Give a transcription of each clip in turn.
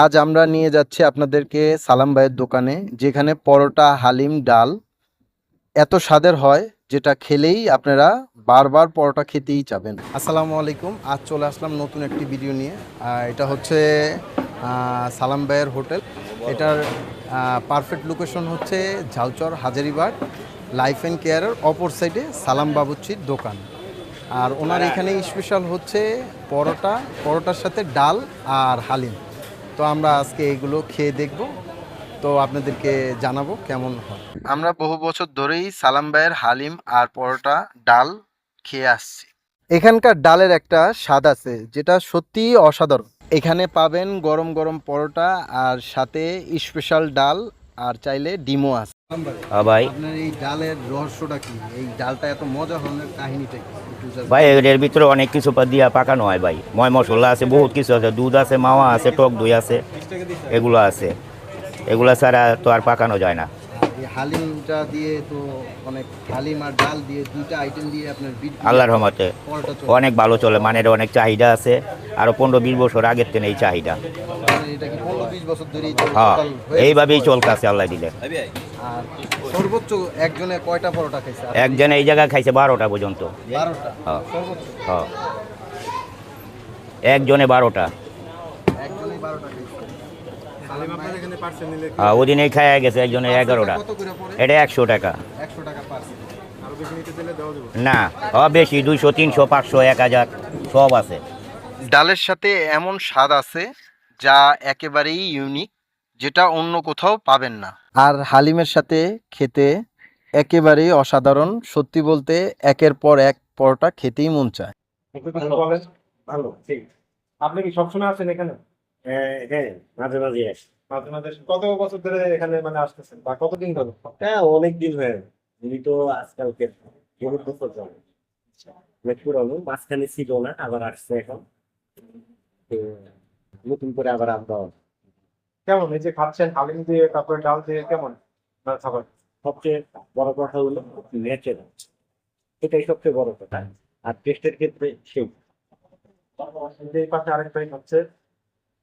আজ আমরা নিয়ে যাচ্ছি আপনাদেরকে সালাম ভাইয়ের দোকানে যেখানে পরোটা হালিম ডাল এত স্বাদের হয় যেটা খেলেই আপনারা বারবার পরোটা খেতেই চাবেন। আসসালামু আলাইকুম আজ চলে আসলাম নতুন একটি ভিডিও নিয়ে। এটা হচ্ছে সালাম ভাইয়ের হোটেল। এটার পারফেক্ট লোকেশন হচ্ছে ঝালচর হাজারিবাগ লাইফ অ্যান্ড কেয়ারের অপর সাইডে সালাম বাবুচ্চির দোকান। আর ওনার এখানে স্পেশাল হচ্ছে পরোটা পরোটার সাথে ডাল আর হালিম। তো আমরা আজকে এগুলো খেয়ে দেখব। তো আপনাদেরকে জানাব কেমন হয়। আমরা বহু বছর ধরেই সালাম ভাইয়ের হালিম আর পরোটা ডাল খেয়ে আসছি। এখানকার ডালের একটা স্বাদ আছে যেটা সত্যিই অসাধারণ। এখানে পাবেন গরম গরম পরোটা আর সাথে স্পেশাল ডাল আর চাইলে ডিমও আছে। ভাই। আপনার এই ডালের রহস্যটা কি? এই ডালটা এত মজা হওয়ার কাহিনীটা কি? ভাই এর ভিতরে অনেক কিছু দিয়া পাকানো হয় ভাই। ময় মশলা আছে বহুত কিছু আছে। দুধ আছে মাওয়া আছে টক দই আছে এগুলো আছে। এগুলো ছাড়া তো আর পাকানো যায় না। হালিমটা দিয়ে তো অনেক হালিম আর ডাল দিয়ে দুইটা আইটেম দিয়ে আপনার আল্লাহর রহমতে অনেক ভালো চলে মানের অনেক চাহিদা আছে। আরও পনেরো বিশ বছর আগের থেকে এই চাহিদা। মানে হ্যাঁ এইভাবেই গেছে? চলতেছে আল্লাহ দিলে। সর্বোচ্চ একজনে কয়টা পরোটা খাইছে? আর এই জায়গায় খাইছে বারোটা পর্যন্ত। হ্যাঁ। হ্যাঁ। একজনে বারোটা। একজনে বারোটা ওদিনে খাওয়া গেছে একজনে এগারোটা। এটা একশো টাকা। একশো টাকা পার্সেল। না বেশি দুইশো তিনশো পাঁচশো এক হাজার সব আছে। ডালের সাথে এমন স্বাদ আছে যা একেবারেই ইউনিক যেটা অন্য কোথাও পাবেন না। আর হালিমের সাথে খেতে একেবারেই অসাধারণ সত্যি বলতে একের পর এক পরোটা খেতেই মন চায়। ভালো ঠিক। আপনি কি সবসময় আছেন এখানে? হ্যাঁ মাঝে মাঝে আসি। মাঝে মাঝে কত বছর ধরে এখানে মানে আসতেছেন? বা কতদিন ধরে হ্যাঁ অনেক দিন হয়ে। উনি তো আজকালকে বহুত বছর যাবে অনেক পুরানো মাঝখানে ছিল না আবার আসছে এখন। নতুন করে আবার আমরা কেমন? এই যে খাচ্ছেন হালিম দিয়ে তারপরে ডাল দিয়ে কেমন? মানে খাবার? সবচেয়ে বড় কথা হলো ন্যাচারাল এটাই সবচেয়ে বড় কথা। আর টেস্টের ক্ষেত্রে সেই পাশে আরেক ভাই হচ্ছে উনি হচ্ছে আমার মালিক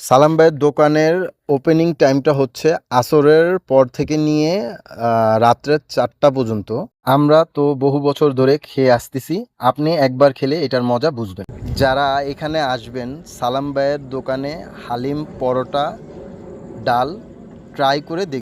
সালাম ভাইয়ের দোকানের ওপেনিং টাইমটা হচ্ছে আসরের পর থেকে নিয়ে রাত্রের চারটা পর্যন্ত। আমরা তো বহু বছর ধরে খেয়ে আসতেছি, আপনি একবার খেলে এটার মজা বুঝবেন। যারা এখানে আসবেন, সালাম ভাইয়ের দোকানে হালিম পরোটা, ডাল ট্রাই করে দেখ